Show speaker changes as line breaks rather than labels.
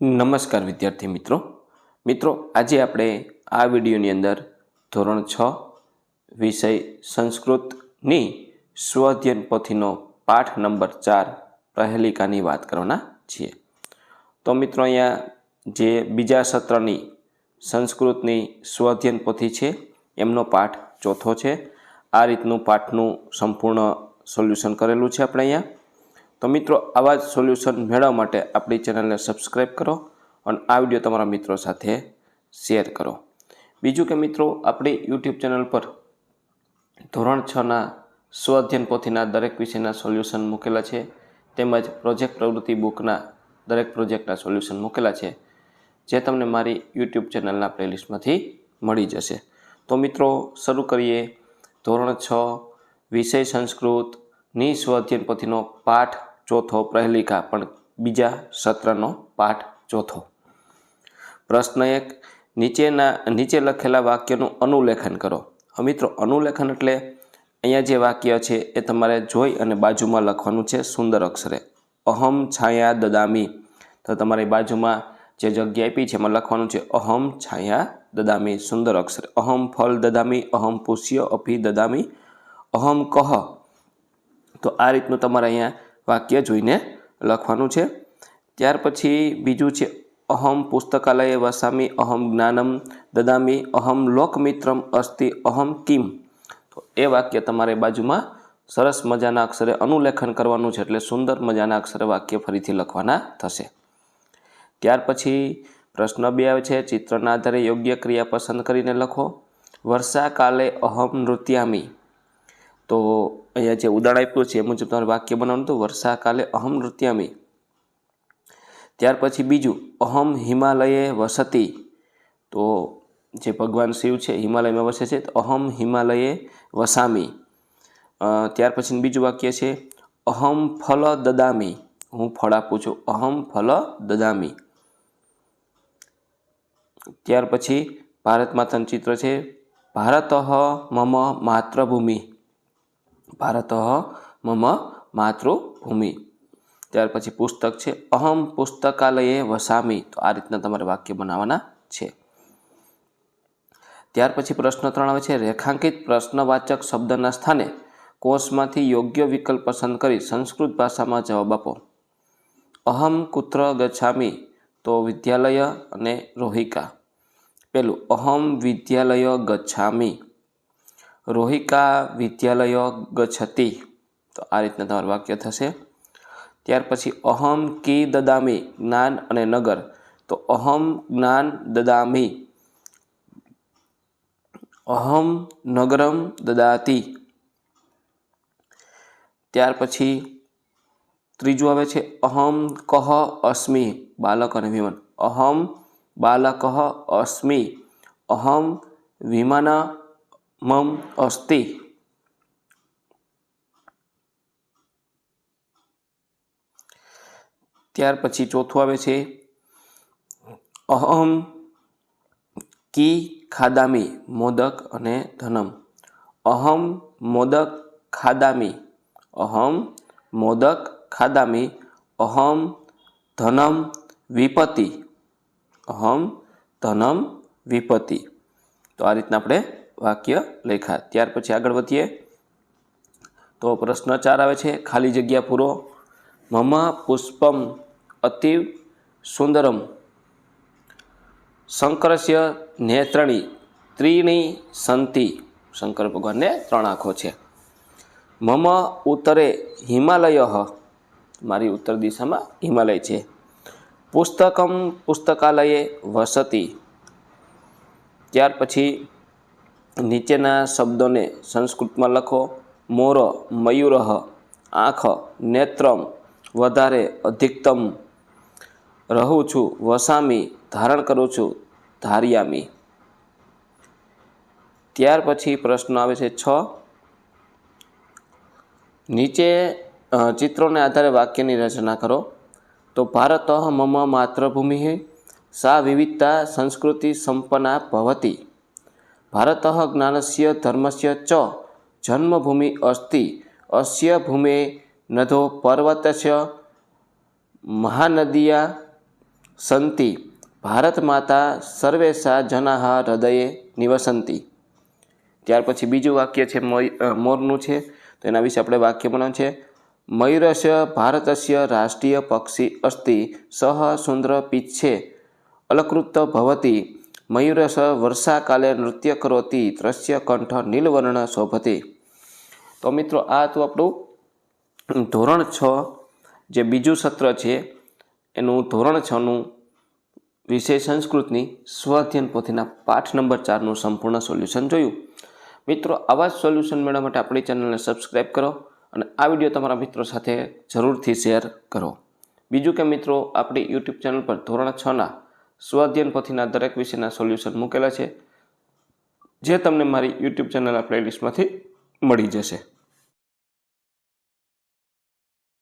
નમસ્કાર વિદ્યાર્થી મિત્રો. મિત્રો, આજે આપણે આ વિડીયોની અંદર ધોરણ છ વિષય સંસ્કૃતની સ્વધ્યન પોથીનો પાઠ નંબર ચાર પ્રહેલિકાની વાત કરવાના છીએ. તો મિત્રો, અહીંયા જે બીજા સત્રની સંસ્કૃતની સ્વધ્યન પોથી છે, એમનો પાઠ ચોથો છે. આ રીતનું પાઠનું સંપૂર્ણ સોલ્યુશન કરેલું છે આપણે અહીંયા. તો મિત્રો, આવા જ સોલ્યુશન મેળવવા માટે આપણી ચેનલને સબસ્ક્રાઈબ કરો અને આ વીડિયો તમારા મિત્રો સાથે શેર કરો. બીજું કે મિત્રો, આપણી યુટ્યુબ ચેનલ પર ધોરણ છના સ્વઅધ્યયન પોથીના દરેક વિષયના સોલ્યુશન મૂકેલા છે. તેમજ પ્રોજેક્ટ પ્રવૃત્તિ બુકના દરેક પ્રોજેક્ટના સોલ્યુશન મૂકેલા છે, જે તમને મારી યુટ્યુબ ચેનલના પ્લેલિસ્ટમાંથી મળી જશે. તો મિત્રો, શરૂ કરીએ. ધોરણ છ, વિષય સંસ્કૃતની સ્વઅધ્યયન પોથીનો પાઠ ચોથો પ્રહેલિકા, પણ બીજા સત્રનો પાઠ ચોથો. પ્રશ્ન એક, નીચેના, નીચે લખેલા વાક્યનું અનુલેખન કરો. મિત્રો, અનુલેખન એટલે અહીંયા જે વાક્ય છે એ તમારે જોઈ અને બાજુમાં લખવાનું છે સુંદર અક્ષરે. અહમ છાયા દદામી. તો તમારી બાજુમાં જે જગ્યા આપી છે એમાં લખવાનું છે અહમ છાયા દદામી, સુંદર અક્ષરે. અહમ ફલ દદામી, અહમ પુષ્ય અભિ દદામી, અહમ કહ. તો આ રીતનું તમારે અહીંયા વાક્ય જોઈને લખવાનું છે. ત્યાર પછી બીજું છે, અહમ પુસ્તકાલયે વસામી, અહમ જ્ઞાનમ દદામી, અહમ લોકમિત્રમ અસ્તિ, અહમ કિમ. તો એ વાક્ય તમારે બાજુમાં સરસ મજાના અક્ષરે અનુલેખન કરવાનું છે, એટલે સુંદર મજાના અક્ષરે વાક્ય ફરીથી લખવાના થશે. ત્યાર પછી પ્રશ્ન બે આવે છે, ચિત્રના આધારે યોગ્ય ક્રિયા પસંદ કરીને લખો. વર્ષાકાલે અહમ નૃત્યામી. તો અહીંયા જે ઉદાહરણ આપ્યું છે, એ મુજબ તમારે વાક્ય બનાવવાનું હતું વર્ષાકાલે અહમ નૃત્યામી. ત્યાર પછી બીજું, અહમ હિમાલયે વસતી. તો જે ભગવાન શિવ છે, હિમાલયમાં વસે છે, તો અહમ હિમાલયે વસામી. ત્યાર પછી બીજું વાક્ય છે, અહમ ફલ દદામી. હું ફળ આપું છું, અહમ ફલ દદામી. ત્યાર પછી ભારત માતાનું ચિત્ર છે, ભારત મમ માતૃભૂમિ. ભારત મમ માતૃભૂમિ. ત્યાર પછી પુસ્તક છે, અહમ પુસ્તકાલયે વસામી. તો આ રીતના તમારે વાક્ય બનાવવાના છે. ત્યાર પછી પ્રશ્ન ત્રણ આવે છે, રેખાંકિત પ્રશ્નવાચક શબ્દના સ્થાને કોષમાંથી યોગ્ય વિકલ્પ પસંદ કરી સંસ્કૃત ભાષામાં જવાબ આપો. અહમ કુત્ર ગચ્છામી, તો વિદ્યાલય અને રોહિકા. પેલું, અહમ વિદ્યાલય ગચ્છામી. રોહિકા વિદ્યાલય ગચ્છતી. તો આ રીતના તમારું વાક્ય થશે. ત્યાર પછી અહમ કી દદામી જ્ઞાન અને નગર. તો અહમ જ્ઞાન દદામી. અહમ નગરમ દદાતી. ત્યાર પછી ત્રીજું આવે છે અહમ કહ અસ્મી, બાલક અને વિમાન. અહમ બાલક અસ્મિ. અહમ વિમાન મમ અસ્તિ. ત્યાર પછી ચોથું આવે છે, અહમ કી ખાદામી, મોદક અને ધનમ. અહમ મોદક ખાદામી, અહમ મોદક ખાદામી, અહમ ધનમ વિપતિ અહમ ધનમ વિપતિ તો આ રીતના આપણે વાક્ય લખ્યા ત્યાર પછી આગળ વધીએ. તો પ્રશ્ન ચાર આવે છે, ખાલી જગ્યા પૂરો. મમ પુષ્પમ અતિવ સુંદરમ. શંકરસ્ય નેત્રણી. ત્રીણી સંતિ. શંકર ભગવાનને ત્રણ આંખો છે. મમ ઉત્તરે હિમાલય. મારી ઉત્તર દિશામાં હિમાલય છે. પુસ્તકમ પુસ્તકાલયે વસતી. ત્યાર પછી નીચેના શબ્દોને સંસ્કૃતમાં લખો. મોર મયુરહ આંખ, નેત્રમ, વધારે, અધિકતમ. રહું છું, વસામી, ધારણ કરું છું, ધાર્યામી. ત્યાર પછી પ્રશ્ન આવે છે છ. નીચે ચિત્રોને આધારે વાક્યની રચના કરો. તો ભારત મમ માતૃભૂમિ, સા વિવિધતા સંસ્કૃતિ સંપન્ના ભવતી. ભારત જ્ઞાનસ્ય ધર્મસ્ય ચ. જન્મભૂમિ અસ્તિ. અસ્ય ભૂમે નધો પર્વતસ્ય મહાનદિયા સંતિ. ભારત માતા સર્વેશા જનાહ હૃદયે નિવસંતી. ત્યાર પછી બીજું વાક્ય છે મોરનું છે. તો એના વિશે આપણે વાક્ય બનાવવાનું છે. મયુરસ્ય ભારતસ્ય રાષ્ટ્રીય પક્ષી અસ્તિ. સહ સુંદર પીચ્છે. અલકૃત ભવતી. મયુરસ વર્ષાકાલે નૃત્ય કરોતી દ્રશ્ય કંઠ નીલવર્ણ શોભતે. તો મિત્રો, આ હતું આપણું ધોરણ છ, જે બીજું સત્ર છે. એનું ધોરણ છનું વિષય સંસ્કૃતની સ્વાધ્યન પોથીના પાઠ નંબર ચારનું સંપૂર્ણ સોલ્યુશન જોયું. મિત્રો, આવા જ સોલ્યુશન મેળવવા માટે આપણી ચેનલને સબસ્ક્રાઈબ કરો અને આ વીડિયો તમારા મિત્રો સાથે જરૂરથી શેર કરો. બીજું કે મિત્રો, આપણી યુટ્યુબ ચેનલ પર ધોરણ છના સ્વાધ્યન પોથીના દરેક વિષયના સોલ્યુશન મૂકેલા છે, જે તમને મારી યુટ્યુબ ચેનલના પ્લેલિસ્ટમાંથી મળી જશે.